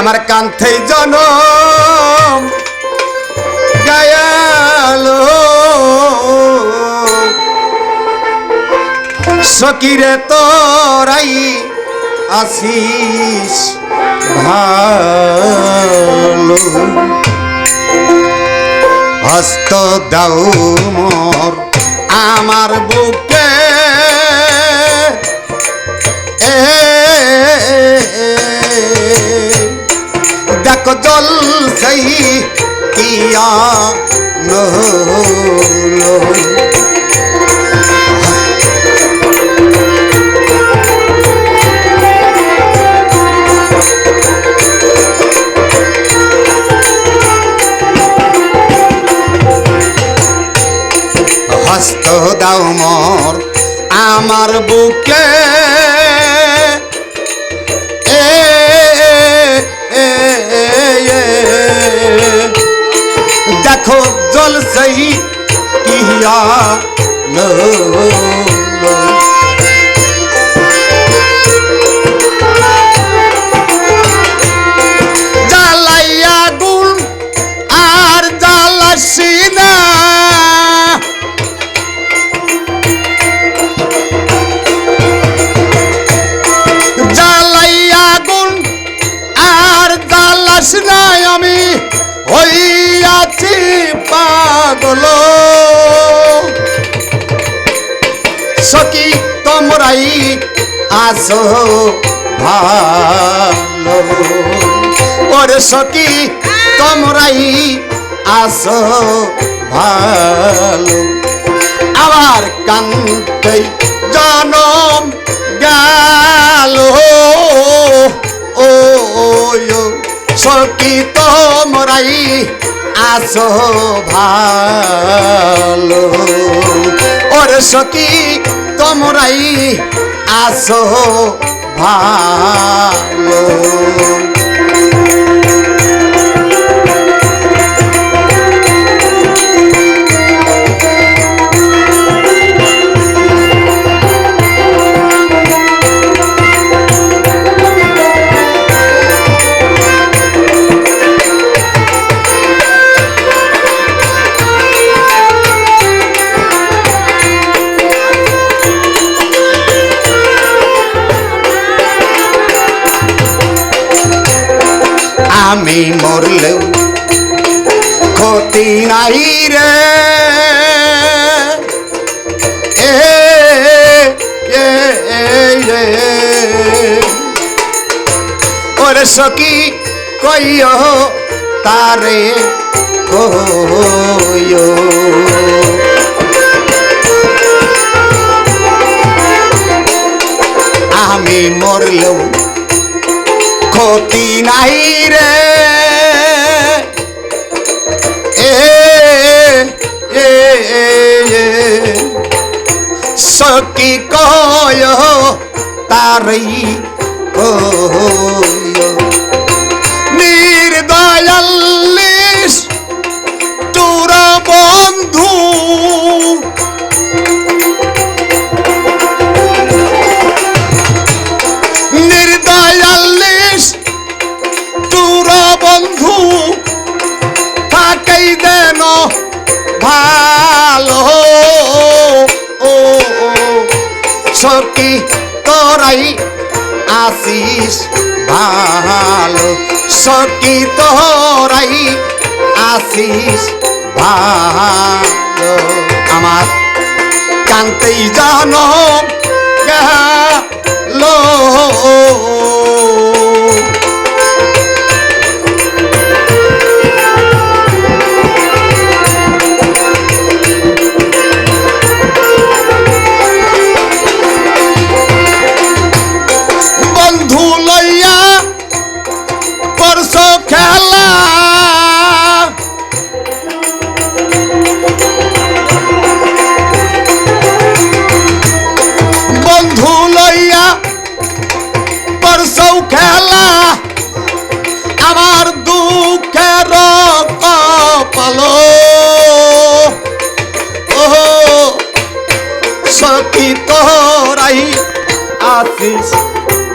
আমার কান্থে জনম গায়ালো। সকিরে তোরাই আসিস ভালো। হস্ত দাও মোর আমার বুকে জল সেই কিয়া নো নাই আমি হইয়াছি পাগল। সকি তোমরাই আসো ভালো। ওরে সকি তোমরাই আসো ভালো। আবার কান্তে জনম গেল। ও সকি তোমরাই আসো ভালো। ওর সকি তোমরাই আসো ভালো। নাই রে। এ, এ। ওরে সকি কইও তারে কইও। আমি মরলেও ক্ষতি নাই রে। সকি কয় তারই কয় সকি তোরাই আসিস? ভালো। সকি তোরাই আসিস? ভালো। আমার কান্তেই জানো গেল। খেলা, আমার দুঃখের কপালো। ও সখী তোরাই আসিস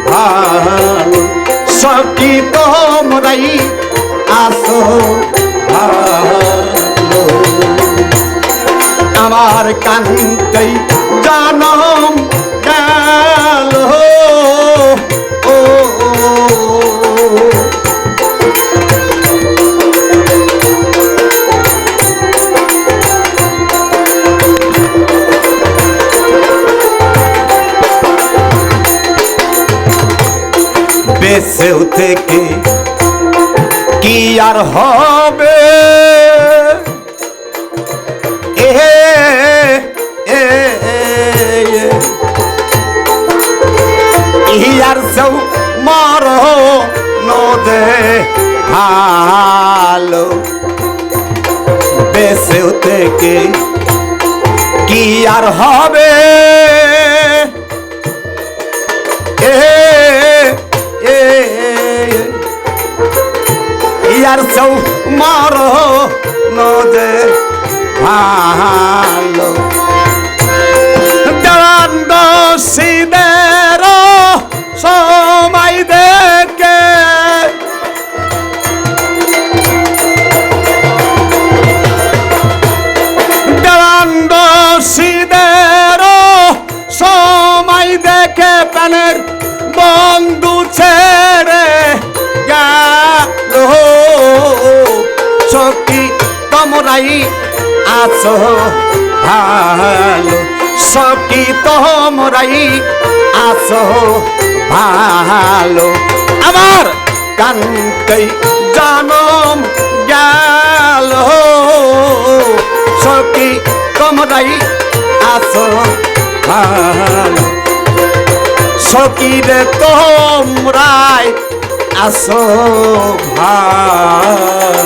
ভালো। সখী তোমরাই আসো আমার কান্তেই জানম গেল। বেসেও থেকে কি আর হবে? এ এ ইয়ার সৌ মর নদে ভালো? বেসেও থেকে কি আর হবে? এ ইয়ার সৌ মর নদে ভালো। আছো? ভালো সখী তোমরাই আছো? ভালো, আমার কান্তেই জনম গেল। সখী তোমরাই আছো? ভালো সকিরে তোমরাই আসো ভাই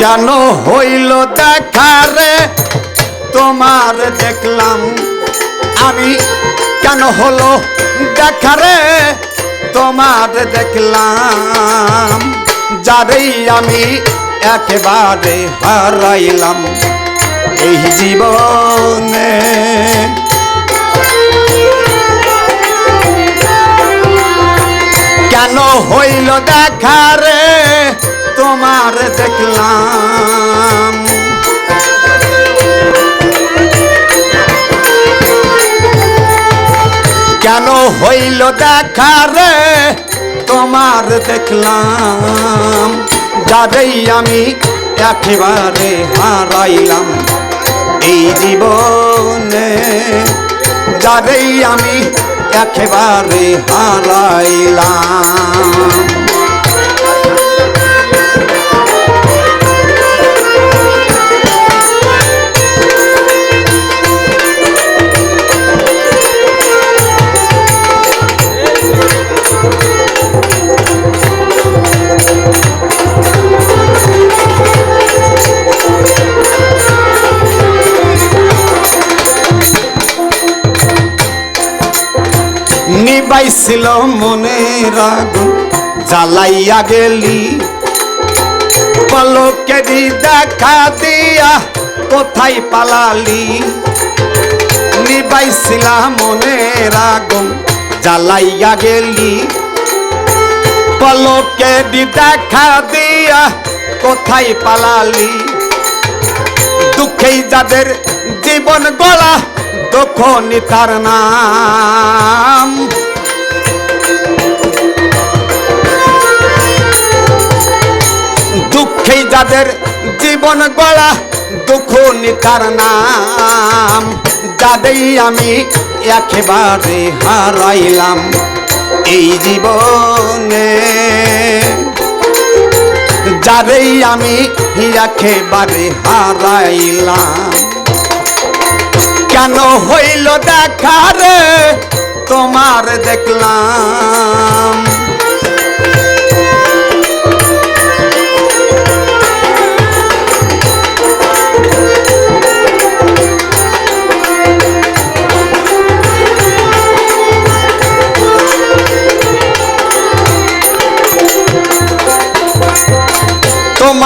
কেন হইল দেখারে তোমার দেখলাম। আমি কেন হলো দেখারে তোমার দেখলাম। যারেই আমি একেবারে হারাইলাম এই জীবনে। কেন হইল দেখারে তোমার দেখলাম। কেন হইল দেখারে তোমার দেখলাম। যাদেই আমি একেবারে হারাইলাম এই জীবনে, যাদেই আমি একেবারে হারাইলাম। নিবাইছিল মনের আগুন, জ্বালাইয়া গেলি। পলকে দি দেখা দিয়া কোথায় পালালি? নিবাইছিলাম মনের আগুন, জ্বালাইয়া গেলি। পলকে দি দেখা দিয়া কোথায় পালালি? দুঃখেই যাদের জীবন গলা দুঃখ নিতার নাম। সেই যাদের জীবন গড়া দুঃখ নিতার নাম যাদেরই আমি একেবারে হারাইলাম এই জীবনে। যারেই আমি একেবারে হারাইলাম। কেন হইল দেখা রে, তোমার দেখলাম।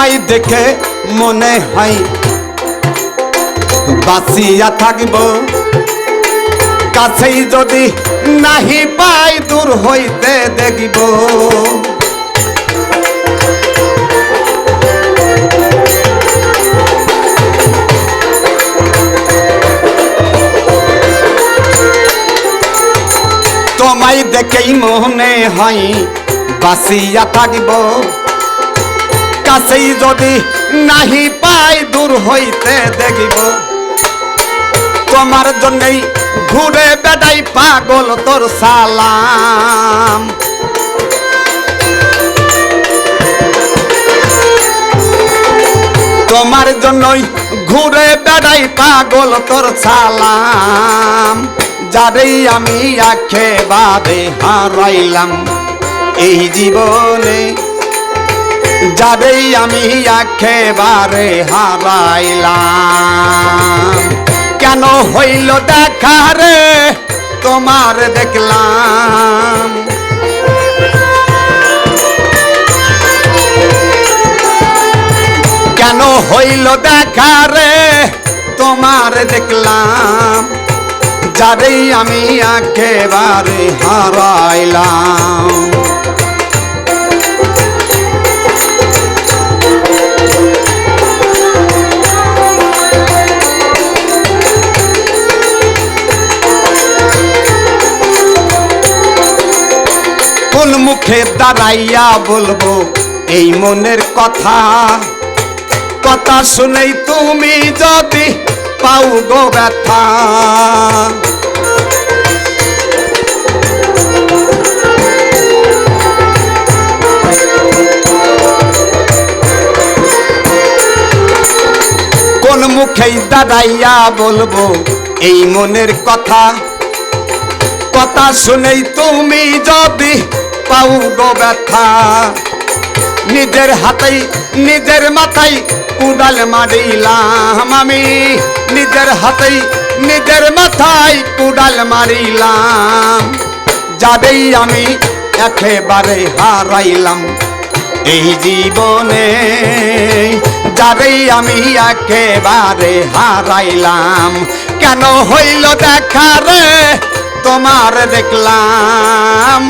তোমায় দেখে মনে হয় বাঁচিয়া থাকব। কাছেই যদি নাহি পাই দূর হইতে দেখিব। তোমায় দেখেই মনে হয় বাঁচিয়া থাকব। কাছেই যদি নাহি পাই দূর হইতে দেখিব। তোমার জন্যই ঘুরে বেড়াই পাগল তোর সালাম। তোমার জন্যই ঘুরে বেড়াই পাগল তোর সালাম। যারেই আমি একেবারে হারাইলাম, এই জীবনে যারেই আমি একেবারে হারাইলাম। কেন হইল দেখা রে? তোমার দেখলাম। কেন হইল দেখা রে? তোমার দেখলাম। যারেই আমি একেবারে হারাইলাম। মুখে দাঁড়াইয়া বলব, এই মনের কথা। কথা শুনেই তুমি যদি পাও গো ব্যথা। কোন মুখেই দাঁড়াইয়া বলব, এই মনের কথা। কথা শুনেই তুমি যদি পাও গো ব্যথা। নিজের হাতেই, নিজের মাথায় কুড়াল মারিলাম আমি। নিজের হাতেই, নিজের মাথায় কুড়াল মারিলাম। যাদেই আমি একেবারে হারাইলাম এই জীবনে যারেই আমি একেবারে হারাইলাম। কেন হইল দেখা রে, তোমার দেখলাম।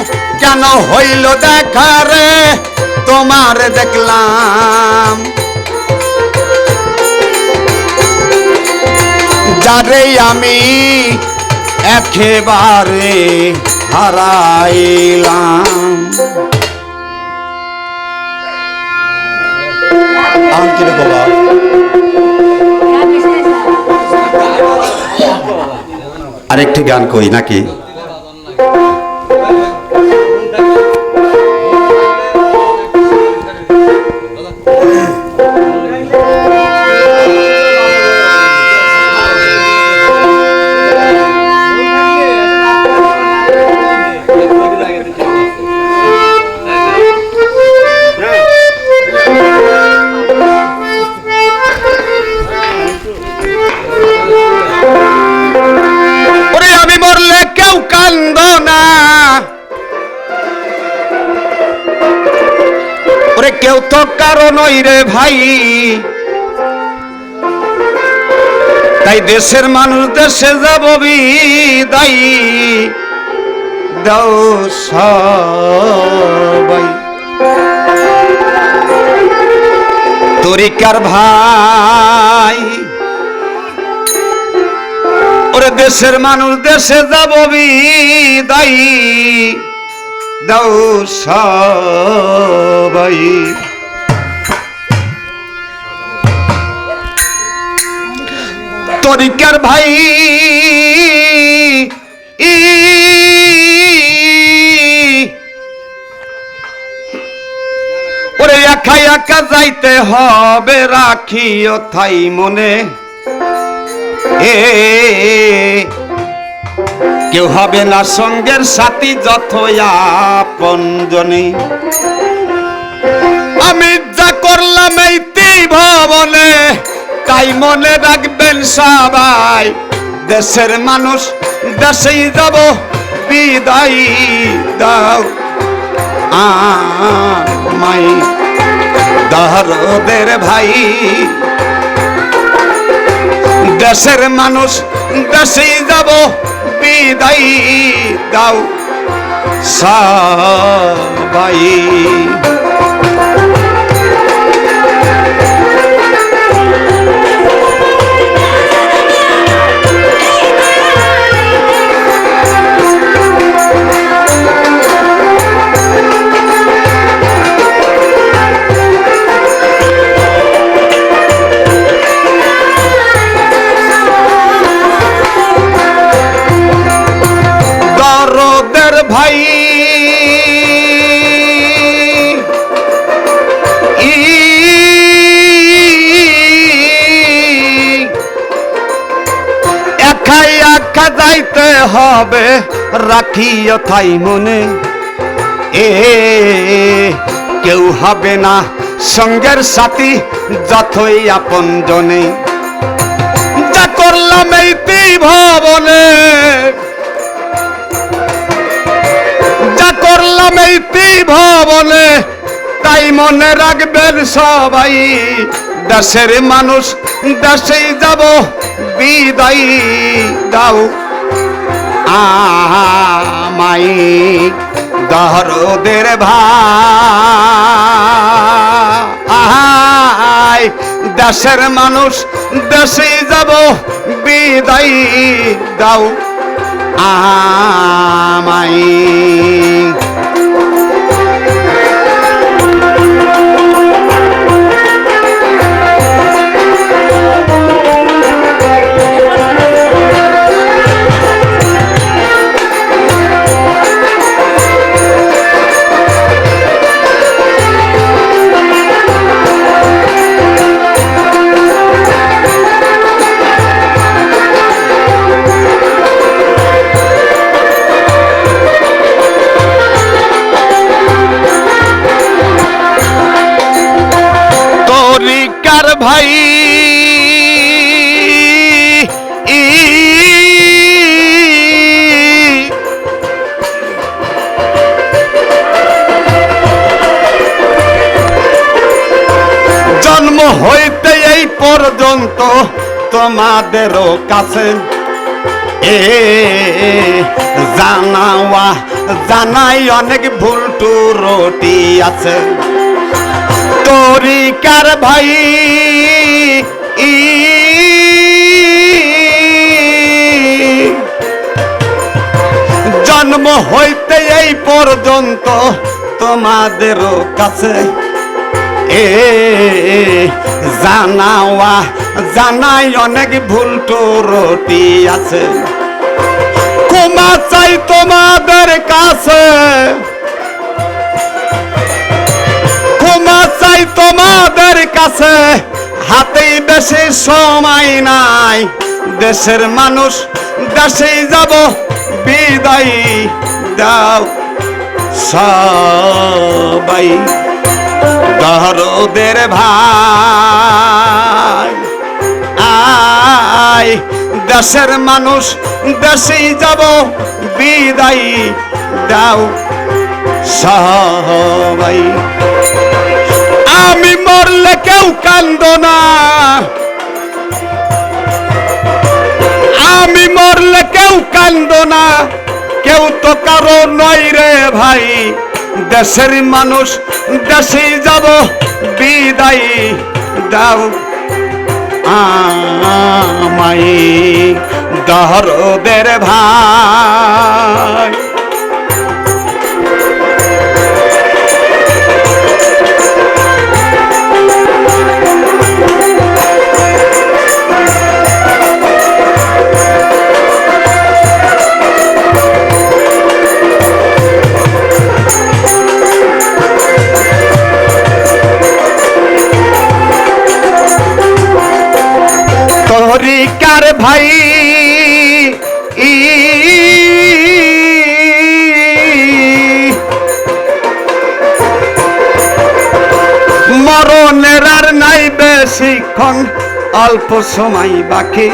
কেন হইল দেখা রে? তোমার দেখলাম। যারে আমি একেবারে হারাইলাম। আরেকটি গান কই নাকি? কেউ তো কারণ রে ভাই। তাই দেশের মানুষ দেশে যাব বিদাই দাও সবাই। তরিকার ভাই। ওরে দেশের মানুষ দেশে যাব বিদাই দাও সবাই। তরিকার ভাই ওরে একা একা যাইতে হবে রাখিও থাই মনে। এ কেউ হবে না সঙ্গের সাথী যত আপনজনে আমি যা করলাম এই ভবনে তাই মনে রাখবেন সবাই, দেশের মানুষ দেশেই যাব, বিদায় দাও। আমাই দহরদের ভাই, দেশের মানুষ দেশেই যাব বিদায় দাও সবাই। হবে, রাখিও থাই মনে। এ, কেউ হবে না সঙ্গের সাথী, যতই আপন জনে। যা করলাম এই ভবনে যা করলাম এই ভবনে তাই মনে রাখবেন সবাই, দেশের মানুষ, দেশেই যাব, বিদায় দাও। আমাই দহরদের ভাই দেশের মানুষ দেশে যাব বিদায় দাও। আমাই তোমাদেরও কাছে। এ, জানাওয়া, জানাই অনেক ভুল রুটি আছে। তরিকার ভাই জন্ম হইতে এই পর্যন্ত তোমাদেরও কাছে। এ, জানাওয়া জানাই অনেক ভুল রুটি আছে। ক্ষমা চাই তোমাদের কাছে। ক্ষমা চাই তোমাদের কাছে। হাতেই বেশি সময় নাই। দেশের মানুষ দেশেই যাব, বিদায় দাও সবাই। দহরদের ভাই। দেশের মানুষ দেশেই যাব, বিদায় দাও। সবাই আমি মরলে কেউ কান্দ না। আমি মরলে কেউ কান্দ না। কেউ তো কারও নয় রে ভাই, দেশের মানুষ দেশেই যাব, বিদায় দাও। আমাই দহরদের ভাই। ভাই মরণের আর নাই বেশিক্ষণ, অল্প সময় বাকি।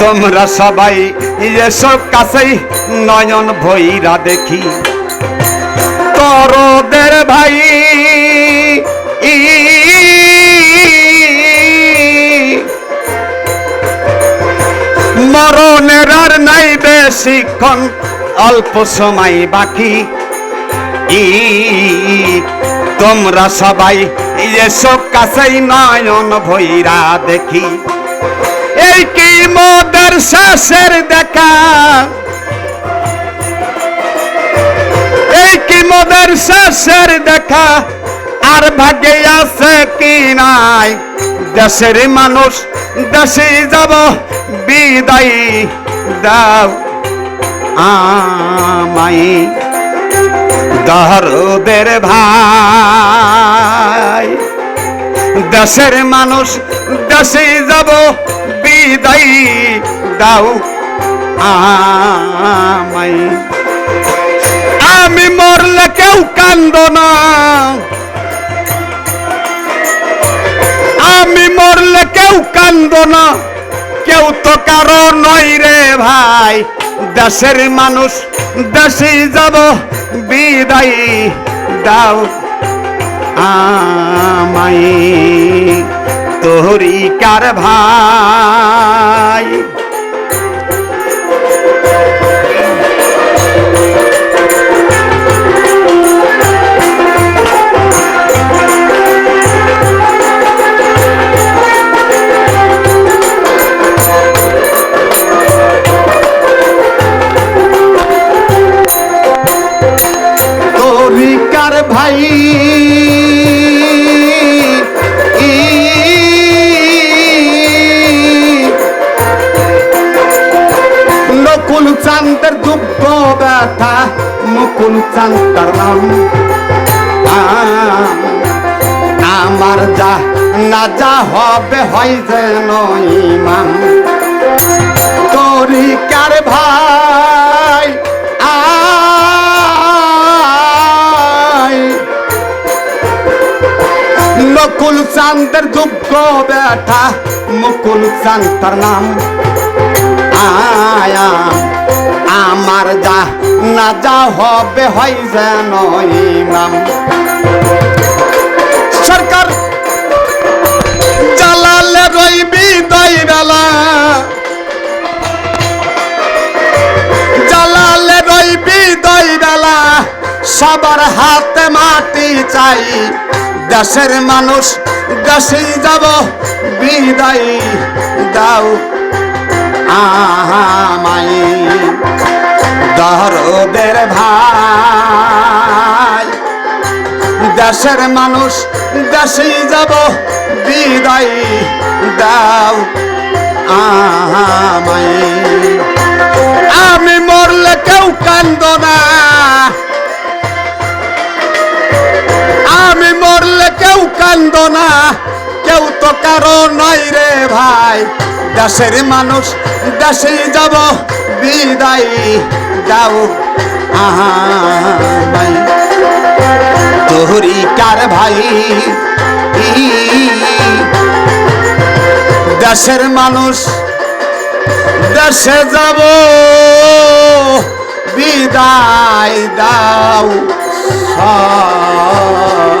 তোমরা সবাই এসব কাছেই, নয়ন ভৈরা দেখি। তরদের ভাই, ই মরণের আর নাই বেশিক্ষণ অল্প সময় বাকি। তোমরা সবাই এসব কাছেই নয়ন ভৈরা দেখি। এই কি মোদের শেষের দেখা? এই কি মোদের শেষের দেখা? আর ভাগ্যে আছে কি নাই? দেশের মানুষ দেশে যাব বিদায় দাও আমায়। দহরদের ভাই, দেশের মানুষ, দেশে যাব, বিদায় দাও আমায়। আমি মরলে কেউ কান্দ না। আমি মরলে কেউ কান্দ না। কেউ তো কারও নই রে ভাই। দেশের মানুষ দেশে যাব, বিদায় দাও আমাই তোহরি কার ভাই? চান্দার আ- আমার যা, না যা হবে হয় যেন ইমাম। তরিকার ভাই নকুল চান্দের যোগ্য বেটা মুকুল চাঁদ তার নাম। আয়া যা হবে হয় যেন ইমাম। সরকার জালালে রইবি দই বেলা জালালে রইবি দই বেলা সবার হাতে মাটি চাই। দেশের মানুষ দেশেই যাব, বিদায় দাও আমায়। দরদের ভাই। দেশের মানুষ, দেশেই যাব, বিদায় দাও আমায়। আমি মরলে কেউ কান্দ না। আমি মরলে কেউ কান্দ না। কেউ তো কারও নয় রে ভাই। দেশের মানুষ, দেশেই যাব, বিদায় দাও আহাই তোহরি কার ভাই দেশের মানুষ দেশে যাব বিদায় দাও সবাই